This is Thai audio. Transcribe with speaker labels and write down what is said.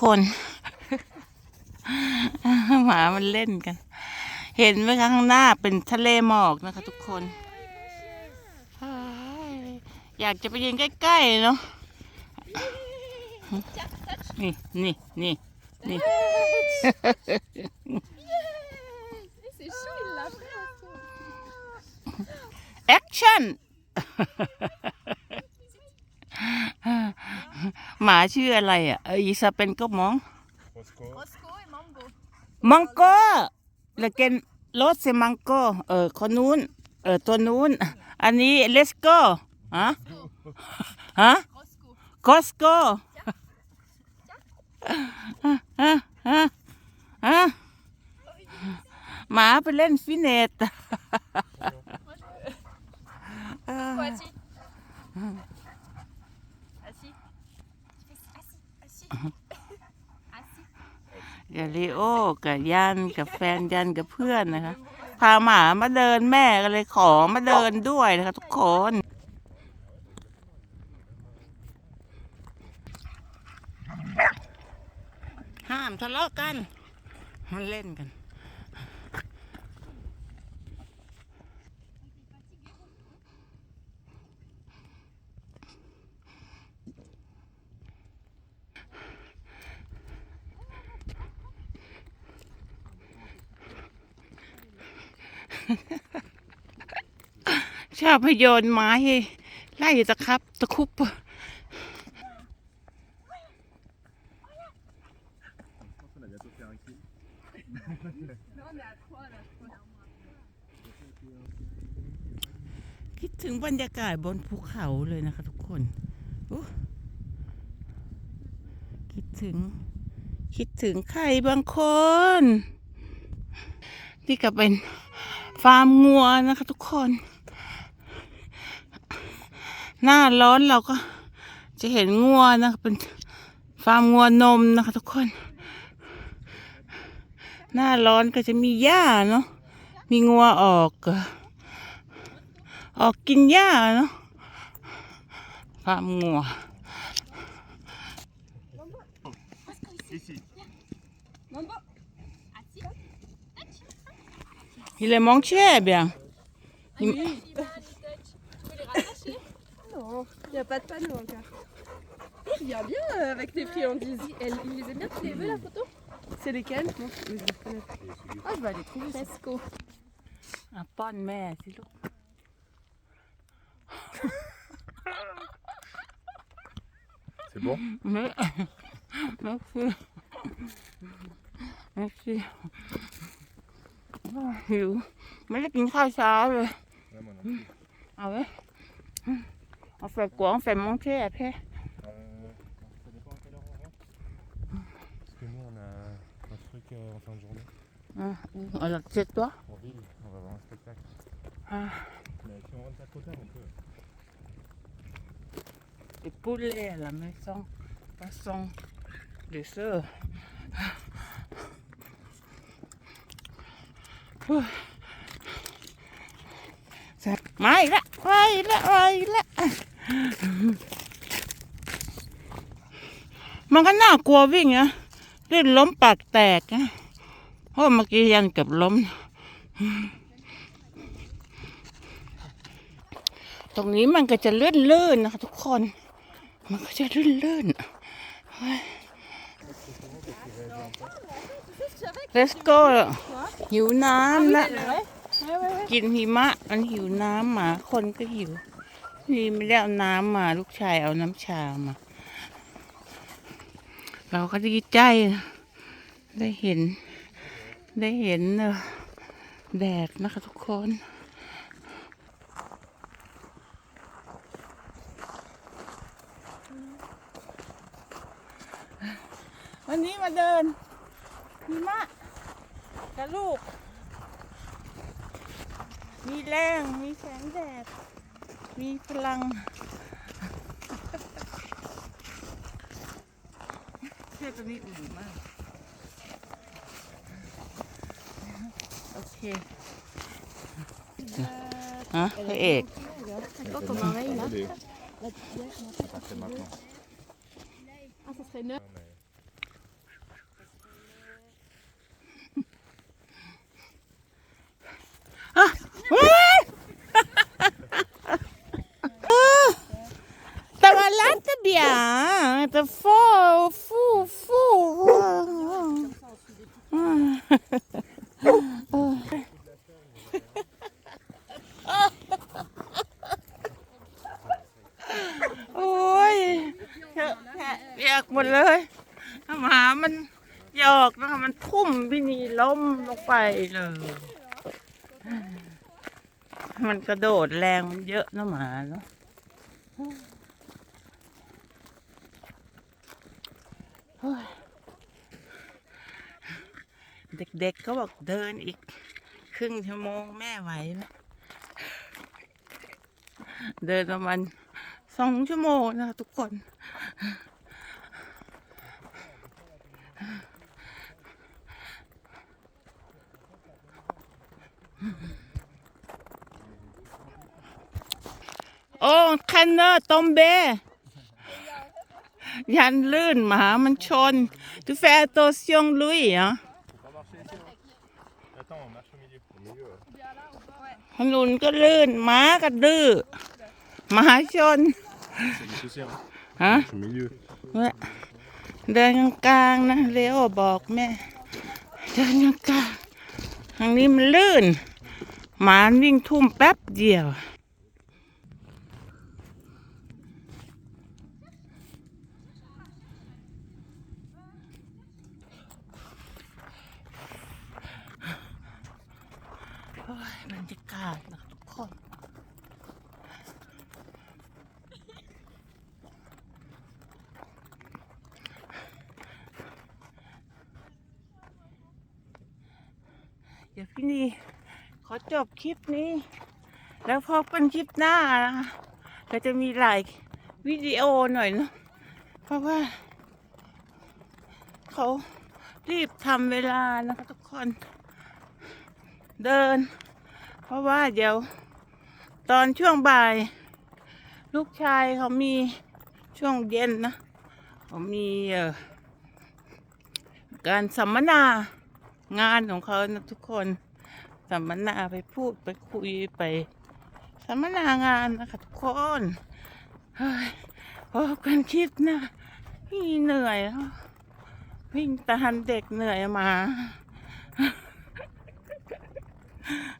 Speaker 1: คน หมามันเล่นกัน เห็นไหมคะข้างหน้าเป็นทะเลหมอกนะคะทุกคนเฮ้ยอยากจะไปยืนใกล้ๆเนาะนี่นี่นี่นี่
Speaker 2: C'est chaud, il l'a fait.
Speaker 1: แอคชั่น หมาชื่ออะไรอะเอออีซาเป็นก็มอง
Speaker 3: Roscoe.
Speaker 2: Roscoe et Mango.
Speaker 1: มังโก้แล้วเกนรถเซมังโก้เออคนนู้น เออตัวนู้น อันนี้เลสโก้ฮะฮะ
Speaker 2: Roscoe.
Speaker 1: คอสโก้ฮะฮะฮะหมาไปเล่นฟิตเนส
Speaker 2: Voici. Assis.
Speaker 1: กับลีโอกับยันกับแฟนยันกับเพื่อนนะคะ พาหมามาเดินแม่ก็เลยขอมาเดินด้วยนะคะทุกคนห้ามทะเลาะกันมันเล่นกัน ชอบให้โยนไม้ไล่ตะครับ ตะคุบคิดถึงบรรยากาศบนภูเขาเลยนะคะทุกคน คิดถึง คิดถึงใครบางคนนี่ก็เป็น ฟาร์มงัวนะคะ ทุกคน หน้าร้อนเราก็จะเห็นงัวนะคะเป็นฟาร์มงัวนมนะคะ ทุกคน หน้าร้อนก็จะมีหญ้าเนาะมีงัวออก อออกกินหญ้าเนาะฟาร์มงัว
Speaker 3: Ici.
Speaker 1: Il est manqué, eh bien. Ah, il... Oui.
Speaker 2: tu peux les
Speaker 4: non, il n'y a pas de panneau encore. Il vient bien euh, avec tes friandises. Il les aime bien, tu les veux la photo C'est lesquelles? Non, je. Ah, je vais aller trouver
Speaker 1: Un pan de c'est l'eau.
Speaker 3: C'est bon?
Speaker 1: Merci. Merci. หิว ไม่ได้กินข้าวเช้าเลย
Speaker 3: Ouais, moi non plus.
Speaker 1: เอาไว้เอาใส่กวางใส่มองเช่แพ่
Speaker 3: Euh, ça dépend à quelle heure on rentre. Parce que nous, on a un truc euh, en fin de journée.
Speaker 1: อ่ะเอาละเช็ดตัว
Speaker 3: En ville, on va voir un spectacle.
Speaker 1: อ่ะ
Speaker 3: Mais si on rentre pas trop tard, on peut.
Speaker 1: Et poulet à la maison, poisson, des œufs. Ouh. Ça- มาอีกล้วมาอีกล้วมาอีกล้วมันก็น่ากลัววิ่งนะลื่นล้มปากแตกนะเพราะเมื่อกี้ยันเกับล้ม ตรงนี้มันก็จะลื่นลื่นๆนะคะทุกคน มันก็จะลื่นลื่นเลสโก้ หิวน้ำละกินหิมะ มันหิวน้ำหมาคนก็หิว นี่ไม่ได้เอาน้ำมาลูกชายเอาน้ำชามา เราก็ดีใจนะได้เห็น ได้เห็นเอ่อแดดนะคะทุกคนวันนี้มาเดินหิมะ กับลูก มีแรง มีแสงแดด มีพลังเชื่อตัวนี้อุ่นมาก โอเคฮะพระเอก
Speaker 4: Attends, ton oreille là.
Speaker 3: Allez,
Speaker 4: La petite
Speaker 3: c'est maintenant.
Speaker 4: Ah, ça serait neuf.
Speaker 3: แต่
Speaker 1: ว่าลัดเดียแต่ฟอฟูฟูโอ้ยเรียกหมดเลยหมามันหยอกนะคะมันทุ่มพี่นีล้มลงไปเลย มันกระโดดแรงมันเยอะนะหมาเนาะเด็กๆก็บอกเดินอีก ครึ่งชั่วโมงแม่ไหวไหมเดินประมาณสองชั่วโมงนะทุกคน โอ้คันเนอร์ตอมเบ ยันลื่นหมามันชน
Speaker 3: ทุแฟตัวเซียงลุยอะ
Speaker 1: ถนุนก็ลื่นหมาก็ดื้อหมาชนฮะเดินกลางๆนะเลี้ยวบอกแม่ เดินกลางทางนี้มันลื่นหมานวิ่งทุ่มแป๊บเดียว โอ้ยากาศนะทุกคนเดี๋ยวพี่นีขอจบคลิปนี้ แล้วพบกันคลิปหน้านะคะก็จะมีหลายวิดีโอหน่อยเนอะเพราะว่า เขารีบทำเวลานะคะทุกคน เดิน เพราะว่าเดี๋ยว ตอนช่วงบ่าย ลูกชายเขามีช่วงเย็นนะเขามีการสัมมนางานของเขานะทุกคน สัมมนาไปพูดไปคุยไป สัมมนางานนะคะทุกคนเฮ้ยพบกันคลิปหนะพี่เหนื่อยแล้ววิ่งตามเด็กเหนื่อยมา